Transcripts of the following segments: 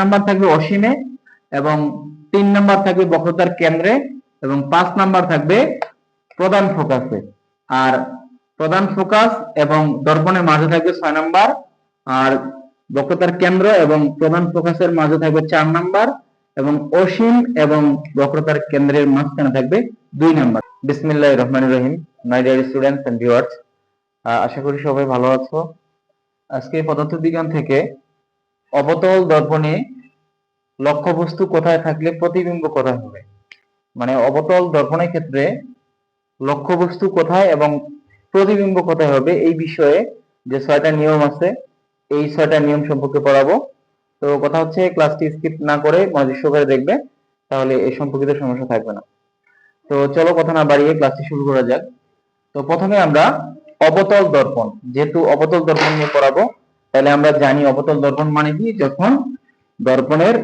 Number থাকবে অসীমে এবং তিন নাম্বার থাকবে বক্রতার কেন্দ্রে এবং পাঁচ নাম্বার থাকবে প্রধান ফোকাসে। আর প্রধান ফোকাস এবং দর্পণের মাঝে থাকবে ছয় নাম্বার, আর বক্রতার কেন্দ্র এবং প্রধান ফোকাসের মাঝে থাকবে চার নাম্বার এবং অসীম এবং বক্রতার কেন্দ্রের মাঝখানে থাকবে দুই নাম্বার। বিসমিল্লাহ রহমান রহিম, my dear students and viewers. আশা করি সবাই ভালো আছো। আজকে পদার্থবিজ্ঞান থেকে অবতল দর্পণে লক্ষ্যবস্তু কোথায় থাকলে প্রতিবিম্ব কোথায় হবে? মানে অবতল দর্পণের ক্ষেত্রে লক্ষ্যবস্তু কোথায় এবং প্রতিবিম্ব কোথায় হবে এই বিষয়ে যে ছয়টা নিয়ম আছে, এই ছয়টা নিয়ম সম্পর্কে পড়াবো। তো কথা হচ্ছে ক্লাসটি স্কিপ না করে মনোযোগ সহকারে দেখবে, তাহলে এই সম্পর্কিত সমস্যা থাকবে না। তো চলো কথা না বাড়িয়ে ক্লাসটি শুরু করা যাক। তো প্রথমে আমরা অবতল দর্পণ, যেহেতু অবতল দর্পণ নিয়ে পড়াবো তাহলে আমরা জানি অবতল দর্পণ মানে কি? যখন দর্পণের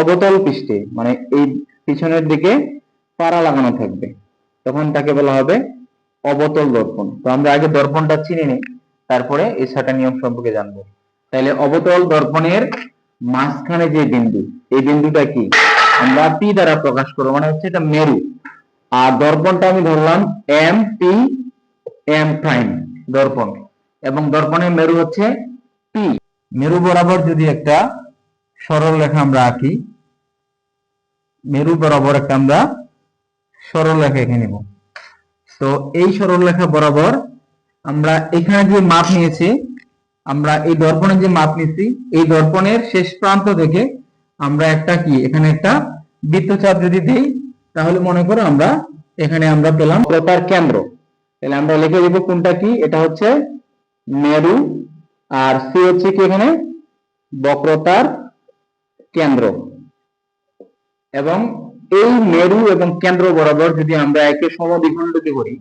অবতল পৃষ্ঠে মানে এই পিছনের দিকে পাড়া লাগানো থাকবে, তখন তাকে বলা হবে অবতল দর্পণ। তো আমরা আগে দর্পণটা চিনে নিই তারপরে এই ছয়টা নিয়ম সম্পর্কে জানব। তাহলে অবতল দর্পণের মাঝখানে যে বিন্দু, এই বিন্দুটা কি? আমরা পি দ্বারা প্রকাশ করব মানে হচ্ছে এটা মেরু। আর দর্পণটা আমি ধরলাম এম পি এম প্রাইম দর্পণ। এবং দর্পণের মেরু হচ্ছে পি মেরু বরাবর যদি একটা সরল রেখা আমরা আঁকি, মেরু বরাবর একটা আমরা সরল রেখা এঁকে নিব। তো এই সরল রেখা বরাবর আমরা এখানে যে মাপ নিয়েছি, আমরা এই দর্পণের যে মাপ নিয়েছি, এই দর্পণের শেষ প্রান্ত থেকে আমরা একটা কি, এখানে একটা বৃত্তচাপ যদি দেই, তাহলে মনে করো আমরা এখানে আমরা পেলাম কেন্দ্র। তাহলে আমরা লিখে দিব কোনটা কি? এটা হচ্ছে মেরু আর সি হচ্ছে কি এখানে? বক্রতার কেন্দ্র। এবং এই মেরু এবং কেন্দ্র বরাবর যদি আমরা একে সমদ্বিখণ্ডিত করি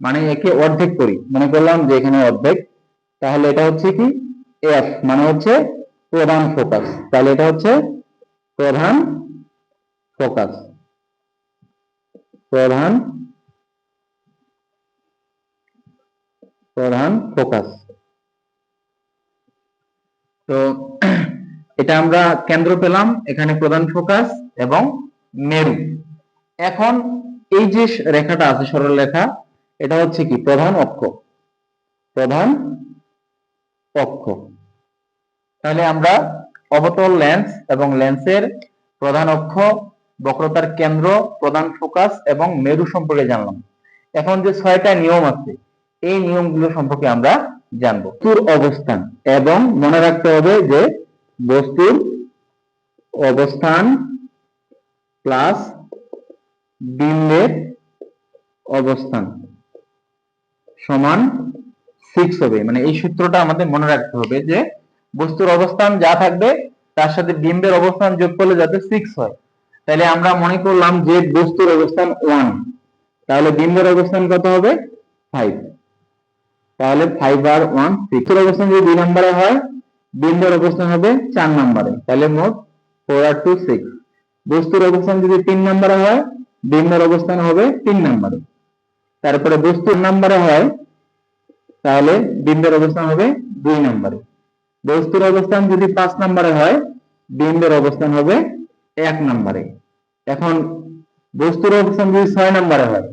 মানে একে অর্ধেক করি, মনে করলাম যে এখানে অর্ধেক, তাহলে এটা হচ্ছে কি? এফ মানে হচ্ছে প্রধান ফোকাস তাহলে এটা হচ্ছে প্রধান ফোকাস প্রধান প্রধান ফোকাস তো এটা আমরা কেন্দ্র পেলাম, এখানে প্রধান ফোকাস এবং মেরু। এখন এই যে রেখাটা আছে সরল রেখা, এটা হচ্ছে কি? প্রধান অক্ষ। প্রধান অক্ষ। তাহলে আমরা অবতল লেন্স এবং লেন্সের প্রধান অক্ষ, বক্রতার কেন্দ্র, প্রধান ফোকাস এবং মেরু সম্পর্কে জানলাম। এখন যে ছয়টা নিয়ম আছে, এই নিয়মগুলো সম্পর্কে আমরা জানব। বস্তুর অবস্থান এবং মনে রাখতে হবে যে বস্তুর অবস্থান প্লাস বিম্বের অবস্থান সমান সিক্স হবে। মানে এই সূত্রটা আমাদের মনে রাখতে হবে যে বস্তুর অবস্থান যা থাকবে তার সাথে বিম্বের অবস্থান যোগ করলে যাতে সিক্স হয়। তাহলে আমরা মনে করলাম যে বস্তুর অবস্থান ওয়ান তাহলে বিম্বের অবস্থান কত হবে? ফাইভ তাহলে ফাইভ আর ওয়ান সিক্স অবস্থান যদি দুই নম্বরে হয় বিম্বের অবস্থান হবে চার নম্বরে তাহলে মোট ফোর আর টু সিক্স বস্তুর অবস্থান যদি তিন নম্বরে হয় বিম্বের অবস্থান হবে তিন নম্বরে তারপরে বস্তুর নম্বরে হয়, তাহলে বিম্বের অবস্থান হবে দুই নম্বরে বস্তুর অবস্থান যদি পাঁচ নম্বরে হয় বিম্বের অবস্থান হবে এক নম্বরে এখন বস্তুর অবস্থান যদি ছয় নম্বরে হয়,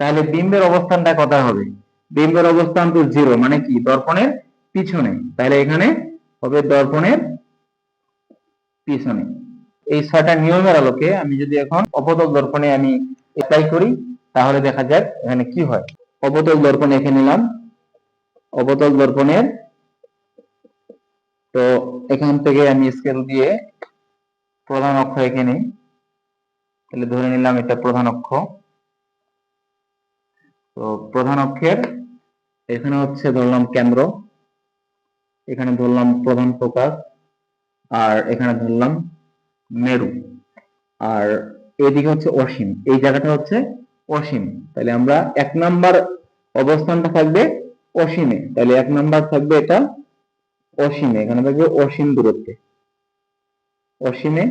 তাহলে বিম্বের অবস্থানটা কত হবে? বিম্বের অবস্থান তো জিরো মানে কি? দর্পণের পিছনে। তাহলে এখানে হবে দর্পণের পিছনে। এই ছয়টা নিয়মের আলোকে আমি যদি এখন অবতল দর্পণে আমি অ্যাপ্লাই করি, তাহলে দেখা যাক এখানে কি হয়। অবতল দর্পণ এঁকে নিলাম। অবতল দর্পণের, তো এখান থেকে আমি স্কেল দিয়ে প্রধান অক্ষ এঁকে নিই। তাহলে ধরে নিলাম এটা প্রধান অক্ষ। তো প্রধান অক্ষের, এখানে হচ্ছে ধরলাম কেন্দ্র, এখানে ধরলাম প্রধান ফোকাস আর এখানে ধরলাম মেরু, আর এদিকে হচ্ছে অসীম, এই জায়গাটা হচ্ছে অসীম, তাহলে আমরা এক নাম্বার অবস্থানটা থাকবে অসীমে, তাহলে এক নাম্বার থাকবে এটা অসীমে, এখানে থাকবে অসীম দূরত্বে, অসীমে,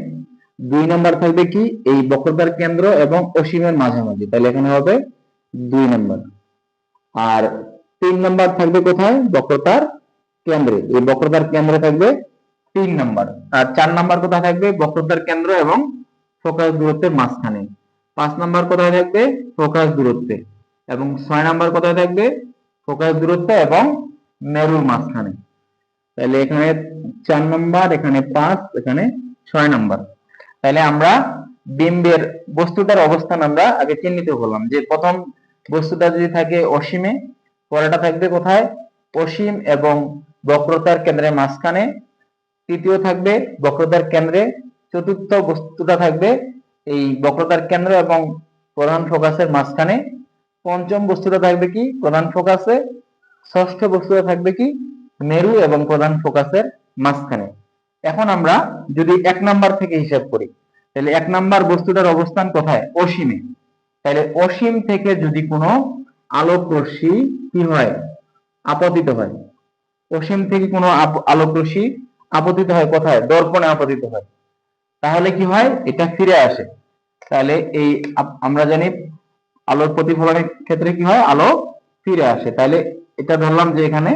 দুই নাম্বার থাকবে কি? এই বক্রতার কেন্দ্র এবং অসীমের মাঝামাঝি, তাহলে এখানে হবে দুই নাম্বার। আর তিন নাম্বার থাকবে কোথায়? বক্রতার কেন্দ্রে। এই বক্রতার কেন্দ্রে থাকবে তিন নাম্বার। আর চার নাম্বার কোথায় থাকবে? বক্রতার কেন্দ্র এবং ফোকাস দূরত্বের মাঝখানে। পাঁচ নাম্বার কোথায় থাকবে? ফোকাস দূরত্বে। এবং ছয় নাম্বার কোথায় থাকবে? ফোকাস দূরত্ব এবং মেরুর মাঝখানে। তাহলে এখানে চার নম্বর, এখানে পাঁচ, এখানে ছয় নম্বর। তাহলে আমরা বিম্বের বস্তুটার অবস্থান আমরা আগে চিহ্নিত করলাম যে প্রথম বস্তুটা যদি থাকে অসীমে পরেটা থাকবে কোথায়? অসীম এবং বক্রতার কেন্দ্রের মাঝখানে। তৃতীয় থাকবে বক্রতার কেন্দ্রে। চতুর্থ বস্তুটা থাকবে এই বক্রতার কেন্দ্র এবং প্রধান ফোকাসের মাঝখানে। পঞ্চম বস্তুটা থাকবে কি? প্রধান ফোকাসে। ষষ্ঠ বস্তুটা থাকবে কি? মেরু এবং প্রধান ফোকাসের মাঝখানে। এখন আমরা যদি এক নাম্বার থেকে হিসাব করি, তাহলে এক নাম্বার বস্তুটার অবস্থান কোথায়? অসীমে। তাহলে অসীম থেকে যদি কোনো আলোক রশ্মি কি হয়? আপতিত হয়। অসীম থেকে কোনো আলোক রশ্মি আপতিত হয় কোথায়? দর্পণে আপতিত হয়। তাহলে কি হয়? এটা ফিরে আসে। তাহলে এই আমরা জানি আলোর প্রতিফলনের ক্ষেত্রে কি হয়? আলো ফিরে আসে। তাহলে এটা ধরলাম যে এখানে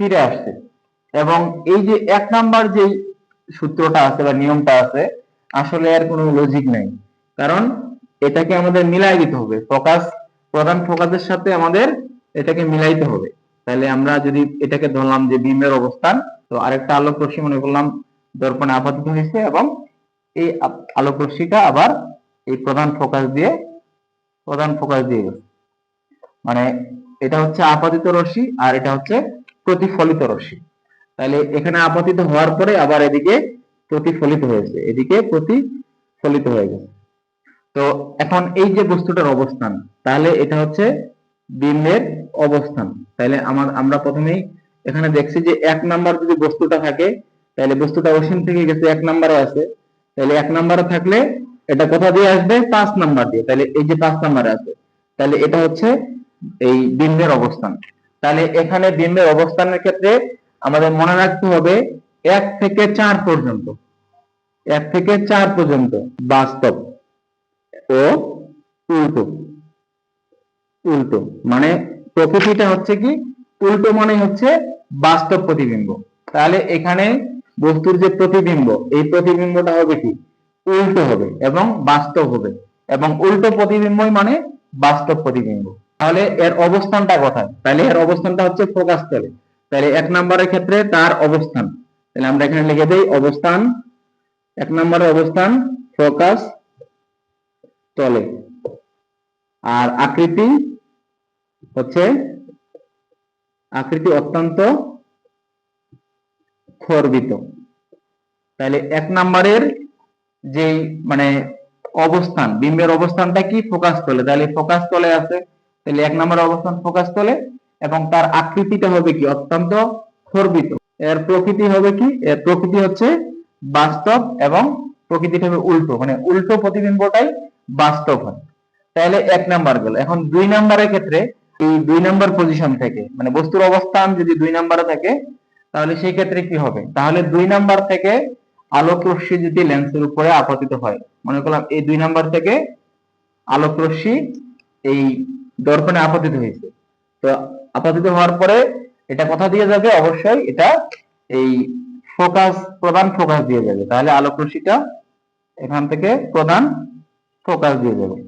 ফিরে আসছে। এবং এই যে এক নাম্বার যে সূত্রটা আছে বা নিয়মটা আছে, আসলে এর কোনো লজিক নাই। কারণ এটাকে আমাদের মিলাই দিতে হবে। ফোকাস, প্রধান ফোকাসের সাথে আমাদের এটাকে মিলাইতে হবে। তাহলে আমরা যদি এটাকে ধরলাম যে বিমের অবস্থান, তো আরেকটা আলোক রশ্মি মনে করলাম, দর্পণে আপাতিত হয়েছে এবং এই আলোক রশ্মিটা আবার এই প্রধান ফোকাস দিয়ে, প্রধান ফোকাস দিয়ে মানে এটা হচ্ছে আপাতিত রশ্মি আর এটা হচ্ছে প্রতিফলিত রশ্মি। তাহলে এখানে আপতিত হওয়ার পরে আবার এদিকে প্রতিফলিত হয়েছে, এদিকে প্রতিফলিত হয়ে গেছে। তো এখন এই যে বস্তুটার অবস্থান, তাহলে এটা হচ্ছে বিম্বের অবস্থান। তাহলে আমার, আমরা প্রথমেই এখানে দেখছি যে এক নাম্বার যদি বস্তুটা থাকে, তাহলে বস্তুটা অসীম থেকে গেছে এক নাম্বারে আছে। তাহলে এক নাম্বারে থাকলে এটা কোথা দিয়ে আসবে? পাঁচ নাম্বার দিয়ে। তাহলে এই যে পাঁচ নাম্বারে আছে, তাহলে এটা হচ্ছে এই বিম্বের অবস্থান। তাহলে এখানে বিম্বের অবস্থানের ক্ষেত্রে আমাদের মনে রাখতে হবে এক থেকে চার পর্যন্ত। এক থেকে চার পর্যন্ত বাস্তব। ও উল্টো। উল্টো। মানে প্রকৃতিটা হচ্ছে কি? উল্টো মানে হচ্ছে বাস্তব প্রতিবিম্ব। তাহলে এখানে বস্তুর যে প্রতিবিম্ব, এই প্রতিবিম্বটা হবে কি? উল্টো হবে এবং বাস্তব হবে। এবং উল্টো প্রতিবিম্বই মানে বাস্তব প্রতিবিম্ব। তাহলে এর অবস্থানটা কোথায়? তাহলে এর অবস্থানটা হচ্ছে ফোকাস তলে। তাহলে এক নম্বরের ক্ষেত্রে তার অবস্থান। তাহলে আমরা এখানে লিখে দেই অবস্থান। এক নম্বরের অবস্থান ফোকাস তলে। আর আকৃতি হচ্ছে, আকৃতি অত্যন্ত খর্বিত। তাহলে এক নম্বরের যে মানে অবস্থান, বিম্বের অবস্থানটা কি? ফোকাস তলে। তাহলে ফোকাস তলে আছে। তাহলে এক নম্বরের অবস্থান ফোকাস তলে এবং তার আকৃতিটা হবে কি? অত্যন্ত খর্বিত। এর প্রকৃতি হবে কি? এর প্রকৃতি হচ্ছে বাস্তব এবং প্রকৃতিটা হবে উল্টো। মানে উল্টো প্রতিবিম্বটাই বাস্তব হয়। তাহলে এক নাম্বার গেল। এখন দুই নাম্বারের ক্ষেত্রে এই দুই নাম্বার পজিশন থেকে মানে বস্তুর অবস্থান যদি দুই নাম্বারে থাকে, তাহলে সেই ক্ষেত্রে কি হবে? তাহলে দুই নাম্বার থেকে আলোক রশ্মি যদি লেন্সের উপরে আপতিত হয়, মনে করলাম এই দুই নাম্বার থেকে আলোক রশ্মি এই দর্পণে আপতিত হয়েছে। তো আপতিত হওয়ার পরে এটা কথা দিয়ে যাবে? অবশ্যই এটা এই ফোকাস প্রধান ফোকাস দিয়ে যাবে। তাহলে আলোক রশ্মিটা এখান থেকে প্রধান ফোকাস দিয়ে যাবে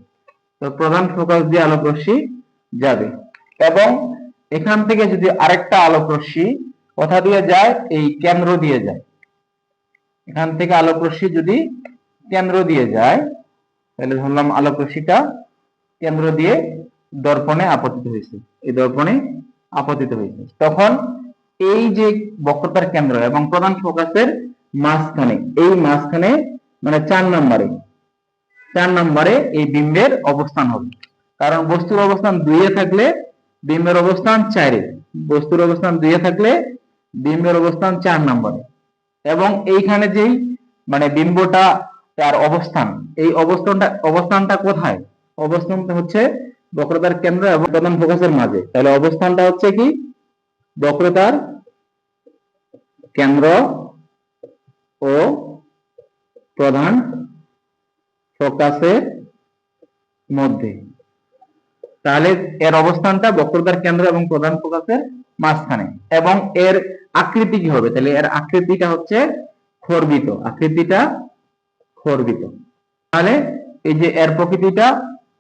তো প্রধান ফোকাস দিয়ে আলোক রশ্মি যাবে। এবং এখান থেকে যদি আরেকটা আলোক রশ্মি কোথা দিয়ে যায়, এই কেন্দ্র দিয়ে যায়। এখান থেকে আলোক রশ্মি যদি কেন্দ্র দিয়ে যায়, তাহলে ধরলাম আলোক রশ্মিটা কেন্দ্র দিয়ে দর্পণে আপতিত হয়েছে। এই দর্পণে আপতিত হয়েছে। তখন এই যে বক্রতার কেন্দ্র এবং প্রধান ফোকাসের মাঝখানে, এই মাঝখানে মানে চার নম্বরে চার নম্বরে এই বিম্বের অবস্থান হবে। কারণ বস্তুর অবস্থান দুইয়ে থাকলে বিম্বের অবস্থান চারে। বস্তুর অবস্থান দুইয়ে থাকলে বিম্বের অবস্থান চার নম্বরে। এবং এইখানে যেই মানে বিম্বটা তার অবস্থান, এই অবস্থানটা অবস্থানটা কোথায়? অবস্থানটা হচ্ছে বক্রতার কেন্দ্র এবং প্রধান ফোকাসের মাঝে। তাহলে অবস্থানটা হচ্ছে কি? বক্রতার কেন্দ্র ও প্রধান ফোকাসের মধ্যে। তাহলে এর অবস্থানটা বক্রতার কেন্দ্র এবং প্রধান ফোকাসের মাঝখানে। এবং এর আকৃতি কি হবে? তাহলে এর আকৃতিটা হচ্ছে খর্বিত। আকৃতিটা খর্বিত। তাহলে এই যে এর প্রকৃতিটা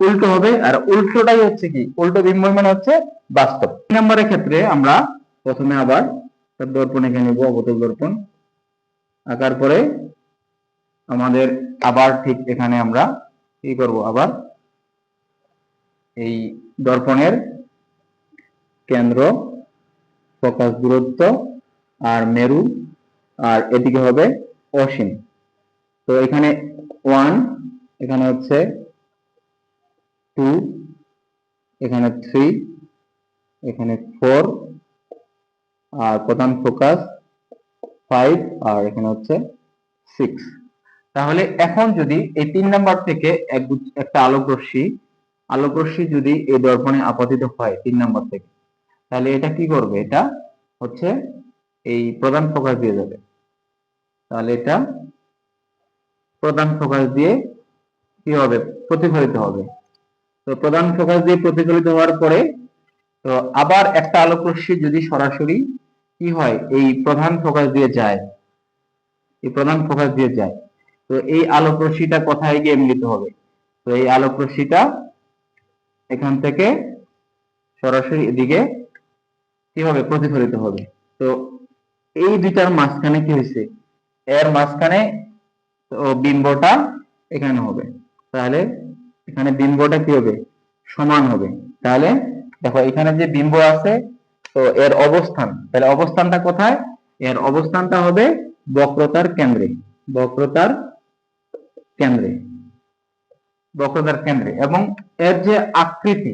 উল্টো হবে, আর উল্টোটাই হচ্ছে কি? উল্টো বিনিময় মানে হচ্ছে বাস্তব। তিন নম্বরের ক্ষেত্রে আমরা প্রথমে আবার দর্পণ এখানে নিব, অবতল দর্পণ। আঁকার পরে আমাদের আবার ঠিক এখানে আমরা কি করব? আবার এই দর্পণের কেন্দ্র, ফোকাস দূরত্ব আর মেরু আর এদিকে হবে অসীম। তো এখানে ওয়ান, এখানে হচ্ছে টু, এখানে থ্রি, এখানে ফোর, আর প্রধান ফোকাস ফাইভ, আর এখানে হচ্ছে সিক্স। তাহলে এখন যদি এই তিন নাম্বার থেকে এক একটা আলোক রশ্মি আলোক রশ্মি যদি এই দর্পণে আপতিত হয় তিন নাম্বার থেকে, তাহলে এটা কি করবে? এটা হচ্ছে এই প্রধান ফোকাস দিয়ে যাবে। তাহলে এটা প্রধান ফোকাস দিয়ে কি হবে? প্রতিফলিত হবে। তো প্রধান ফোকাস দিয়ে প্রতিফলিত হওয়ার পরে, তো আবার একটা আলোক রশ্মি যদি সরাসরি কি হয়? এই প্রধান ফোকাস দিয়ে যায়। এই প্রধান ফোকাস দিয়ে যায়। তো এই আলোক রশ্মিটা কোথায় গিয়ে মিলিত হবে? তো এই আলোক রশ্মিটা এখান থেকে সরাসরি এদিকে কি প্রতিফলিত হবে? তো এই দুইটার মাঝখানে কি হয়েছে? এর মাঝখানে বিম্বটা এখানে হবে। তাহলে এখানে বিম্বটা কি হবে? সমান হবে। তাহলে দেখো, এখানে যে বিম্ব আছে, তো এর অবস্থান, তাহলে অবস্থানটা কোথায়? এর অবস্থানটা হবে বক্রতার কেন্দ্রে। বক্রতার কেন্দ্রে, বক্রতার কেন্দ্রে। এবং এর যে আকৃতি,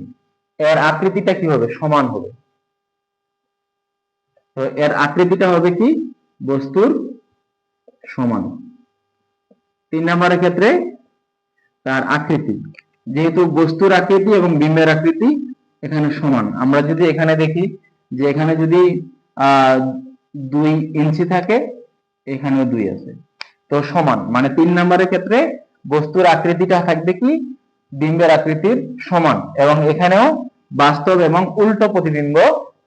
এর আকৃতিটা কি হবে সমান হবে। তো এর আকৃতিটা হবে কি? বস্তুর সমান। তিন নম্বরের ক্ষেত্রে তার আকৃতি। যেহেতু বস্তুর আকৃতি এবং বিম্বের আকৃতি এখানে সমান, আমরা যদি এখানে দেখি যে এখানে যদি, আহ, দুই ইঞ্চি থাকে, এখানেও দুই আছে। তো সমান মানে তিন নম্বরের ক্ষেত্রে বস্তুর আকৃতিটা থাকবে কি? বিম্বের আকৃতির সমান এবং এখানেও বাস্তব এবং উল্টো প্রতিবিম্ব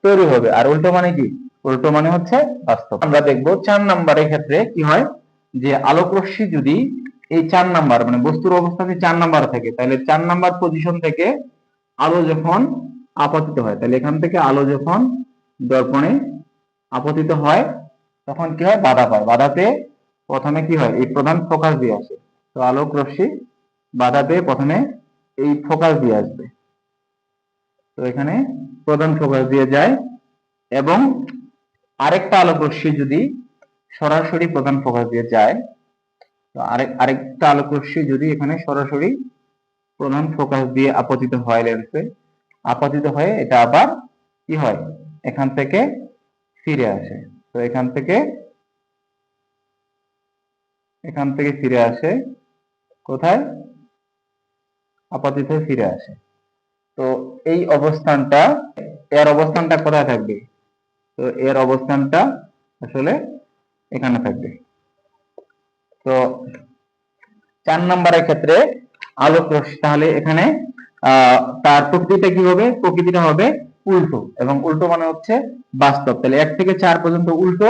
তৈরি হবে। আর উল্টো মানে কি? উল্টো মানে হচ্ছে বাস্তব। আমরা দেখব চার নম্বরের ক্ষেত্রে কি হয়? যে আলোক রশ্মি যদি এই চার নাম্বার মানে বস্তুর অবস্থাতে চার নাম্বার থাকে, তাহলে চার নাম্বার পজিশন থেকে আলো যখন আপতিত হয়, তাহলে এখান থেকে আলো যখন দর্পণে আপতিত হয়, তখন কি হয়? বাধা পায়। বাধা পেয়ে প্রথমে কি হয়? এই প্রধান ফোকাস দিয়ে আসে। তো আলোক, রশ্মি বাধা পেয়ে প্রথমে এই ফোকাস দিয়ে আসবে। তো এখানে প্রধান ফোকাস দিয়ে যায় এবং আরেকটা আলোক, রশ্মি যদি সরাসরি প্রধান ফোকাস দিয়ে যায়, তো আরেক আরেকটা আলোক, রশ্মি যদি এখানে সরাসরি প্রধান ফোকাস দিয়ে আপতিত হয় লেন্সে আপতিত হয়ে এটা আবার কি হয়? এখান থেকে ফিরে আসে। তো এখান থেকে এখান থেকে ফিরে আসে। কোথায়? আপাতত ফিরে আসে। তো এই অবস্থানটা, এর অবস্থানটা কোথায় থাকবে? তো এর অবস্থানটা আসলে এখানে থাকবে। তো চার নম্বরের ক্ষেত্রে আলোক রশ্মি তাহলে এখানে তার প্রকৃতিটা কি হবে? প্রকৃতিটা হবে উল্টো। এবং উল্টো মানে হচ্ছে বাস্তব। তাহলে এক থেকে চার পর্যন্ত উল্টো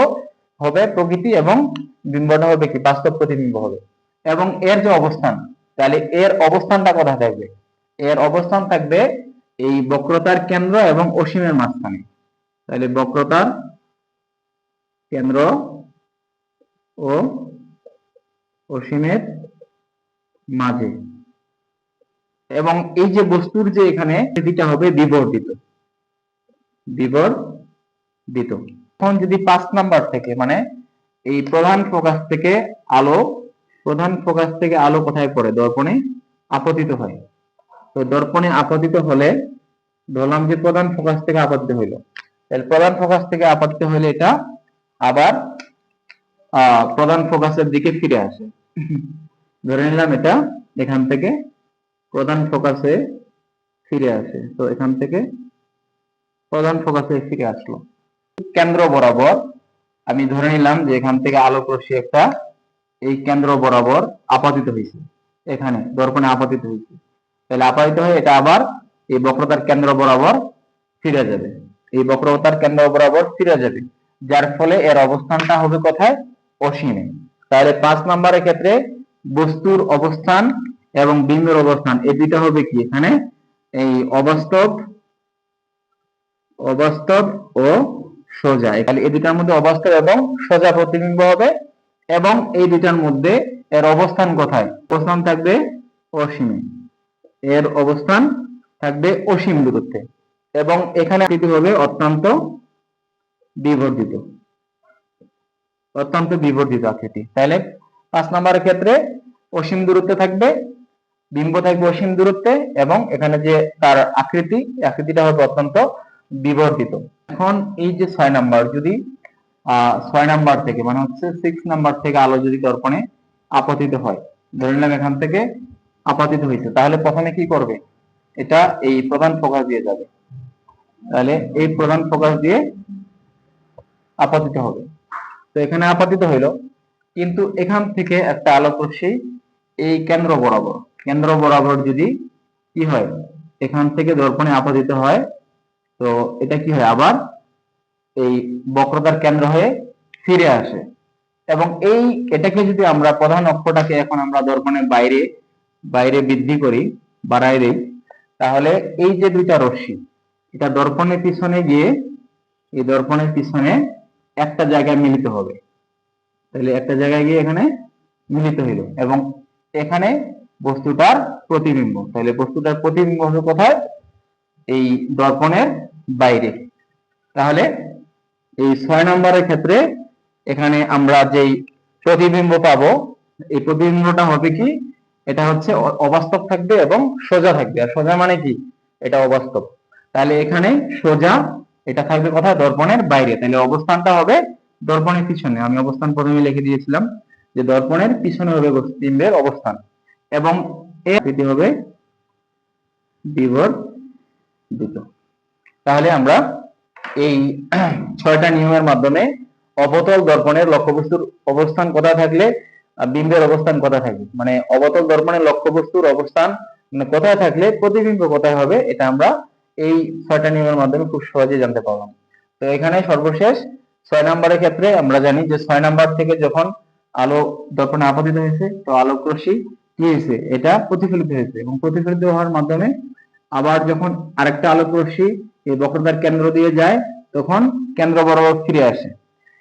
হবে প্রকৃতি এবং বিম্বটা হবে কি? বাস্তব প্রতিবিম্ব হবে। এবং এর যে অবস্থান, তাহলে এর অবস্থানটা কোথায় থাকবে? এর অবস্থান থাকবে এই বক্রতার কেন্দ্র এবং অসীমের মাঝখানে। তাহলে বক্রতার কেন্দ্র ও অসীমের মাঝে। এবং এই যে বস্তুর যে এখানে সেটিটা হবে বিবর্ধিত বিবর্ধিত। এখন যদি পাঁচ নাম্বার থেকে মানে এই প্রধান ফোকাস থেকে আলো, প্রধান ফোকাস থেকে আলো কোথায় পড়ে? দর্পণে আপতিত হয়। তো দর্পণে আপতিত হলে ধরলাম যে প্রধান ফোকাস থেকে আপতিত হইল। তাহলে প্রধান ফোকাস থেকে আপতিত হলে এটা আবার প্রধান ফোকাসের দিকে ফিরে আসে। ধরে নিলাম এটা এখান থেকে প্রধান ফোকাসে ফিরে আসে। তো এখান থেকে প্রধান ফোকাসে ফিরে আসলো। কেন্দ্র বরাবর, আমি ধরে নিলাম যে এখান থেকে আলোক রশ্মি একটা এই কেন্দ্র বরাবর আপাতিত হয়েছে। এখানে দর্পণে আপাতিত হয়েছে। তাহলে আপাতিত হয়ে এটা আবার এই বক্রতার কেন্দ্র বরাবর ফিরে যাবে। এই বক্রতার কেন্দ্র বরাবর ফিরে যাবে। যার ফলে এর অবস্থানটা হবে কোথায়? অসীমে। তাহলে পাঁচ নাম্বারের ক্ষেত্রে বস্তুর অবস্থান এবং বিম্বের অবস্থান, এই দুইটা হবে কি এখানে? এই অবাস্তব অবাস্তব ও সোজা। তাহলে এই দুটার মধ্যে অবাস্তব এবং সোজা প্রতিবিম্ব হবে এবং এই দুটার মধ্যে এর অবস্থান কোথায়? অবস্থান থাকবে অসীমে। এর অবস্থান থাকবে অসীম দূরত্বে। এবং এখানে আকৃতি হবে অত্যন্ত বিবর্ধিত। অত্যন্ত বিবর্ধিত আকৃতি। তাহলে পাঁচ নম্বরের ক্ষেত্রে অসীম দূরত্বে থাকবে, বিম্ব থাকবে অসীম দূরত্বে এবং এখানে যে তার আকৃতি আকৃতিটা হবে অত্যন্ত বিবর্ধিত। এখন এই যে ছয় নাম্বার, যদি ছয় নাম্বার থেকে মানে হচ্ছে সিক্স নাম্বার থেকে আলো যদি দর্পণে আপতিত হয়, ধরে নিলাম এখান থেকে আপাতিত হয়েছে তাহলে প্রথমে কি করবে? এটা এই প্রধান ফোকাস দিয়ে যাবে। তাহলে এই প্রধান ফোকাস দিয়ে আপাতিত হবে। তো এখানে আপাতিত হইল, কিন্তু এখান থেকে একটা আলোক রশ্মি এই কেন্দ্র বরাবর কেন্দ্র বরাবর যদি কি হয়, এখান থেকে দর্পণে আপাতিত হয় তো এটা কি হয়? আবার এই বক্রতার কেন্দ্র হয়ে ফিরে আসে। এবং এই এটাকে যদি আমরা প্রধান অক্ষটাকে এখন আমরা দর্পণের বাইরে বাইরে বৃদ্ধি করি বাড়াই দিই, তাহলে এই যে দুইটা রশ্মি, এটা দর্পণের পিছনে গিয়ে, এই দর্পণের পিছনে একটা জায়গায় মিলিত হবে। তাহলে একটা জায়গায় গিয়ে এখানে মিলিত হইল। এবং এখানে বস্তুটার প্রতিবিম্ব, তাহলে বস্তুটার প্রতিবিম্ব হবে কোথায়? এই দর্পণের বাইরে। তাহলে এই ছয় নম্বরের ক্ষেত্রে এখানে আমরা যেই প্রতিবিম্ব পাবো, এই প্রতিবিম্বটা হবে কি? এটা হচ্ছে অবাস্তব থাকবে এবং সোজা থাকবে। আর সোজা মানে কি? এটা অবাস্তব। তাহলে এখানে সোজা, এটা থাকবে কোথায়? দর্পণের বাইরে। তাহলে অবস্থানটা হবে দর্পণের পিছনে। আমি অবস্থান প্রথমে লিখে দিয়েছিলাম যে দর্পণের পিছনে হবে বিম্বের অবস্থান। এবং আকৃতি হবে বিবর্ধিত তাহলে আমরা এই ছয়টা নিয়মের মাধ্যমে অবতল দর্পণের লক্ষ্যবস্তুর অবস্থান কোথায় থাকলে বিম্বের অবস্থান কোথায় থাকবে? মানে অবতল দর্পণের লক্ষ্যবস্তুর অবস্থান মানে কোথায় থাকলে প্রতিবিম্ব কোথায় হবে এটা আমরা এই ছয়টা নিয়মের মাধ্যমে খুব সহজে জানতে পারলাম। তো এখানে সর্বশেষ ছয় নম্বরের ক্ষেত্রে আমরা জানি যে ছয় নাম্বার থেকে যখন আলো দর্পণে আপতিত হয়েছে, তো আলোক রশ্মি কি হয়েছে? এটা প্রতিফলিত হয়েছে এবং প্রতিফলিত হওয়ার মাধ্যমে আবার যখন আরেকটা আলোক রশ্মি এই বক্রতার কেন্দ্র দিয়ে যায়, তখন কেন্দ্র বরাবর ফিরে আসে।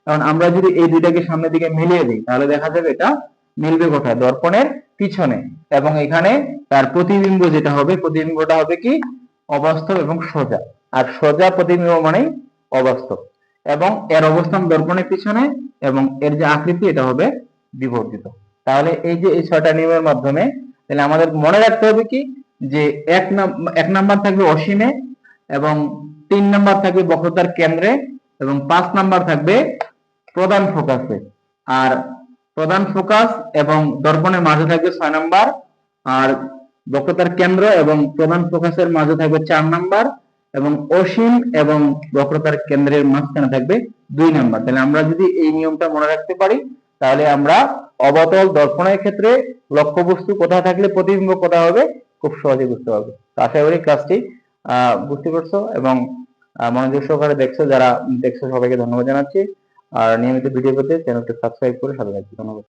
কারণ আমরা যদি এই দুইটাকে সামনের দিকে মিলিয়ে দিই, তাহলে দেখা যাবে এটা মিলবে কোথায়? দর্পণের পিছনে। এবং এখানে তার প্রতিবিম্ব যেটা হবে, প্রতিবিম্বটা হবে কি? অবাস্তব এবং সোজা। আর সোজা প্রতিবিম্ব মানেই অবাস্তব। এবং এর অবস্থান দর্পণের পিছনে এবং এর যে আকৃতি, এটা হবে বিবর্তিত। তাহলে এই যে এই ছয়টা নিয়মের মাধ্যমে, তাহলে আমাদের মনে রাখতে হবে কি? যে এক এক নাম্বার থাকবে অসীমে এবং তিন নাম্বার থাকবে বক্রতার কেন্দ্রে এবং পাঁচ নাম্বার থাকবে প্রধান ফোকাসে। আর প্রধান ফোকাস এবং দর্পণের মাঝে থাকবে ছয় নাম্বার, আর বক্রতার কেন্দ্র এবং প্রধান ফোকাসের মাঝে থাকবে চার নাম্বার এবং অসীম এবং বক্রতার কেন্দ্রের মাঝখানে থাকবে দুই নাম্বার। তাহলে আমরা যদি এই নিয়মটা মনে রাখতে পারি, তাহলে আমরা অবতল দর্পণের ক্ষেত্রে লক্ষ্যবস্তু কোথায় থাকলে প্রতিবিম্ব কোথায় হবে? খুব সহজে বুঝতে পারবে। তো আশা করি ক্লাসটি বুঝতে পারছ এবং মনোযোগ সহকারে দেখছ যারা, দেখছ সবাইকে ধন্যবাদ জানাচ্ছি। আর নিয়মিত ভিডিও পেতে চ্যানেলটি সাবস্ক্রাইব করে সাথে থাকবে। ধন্যবাদ।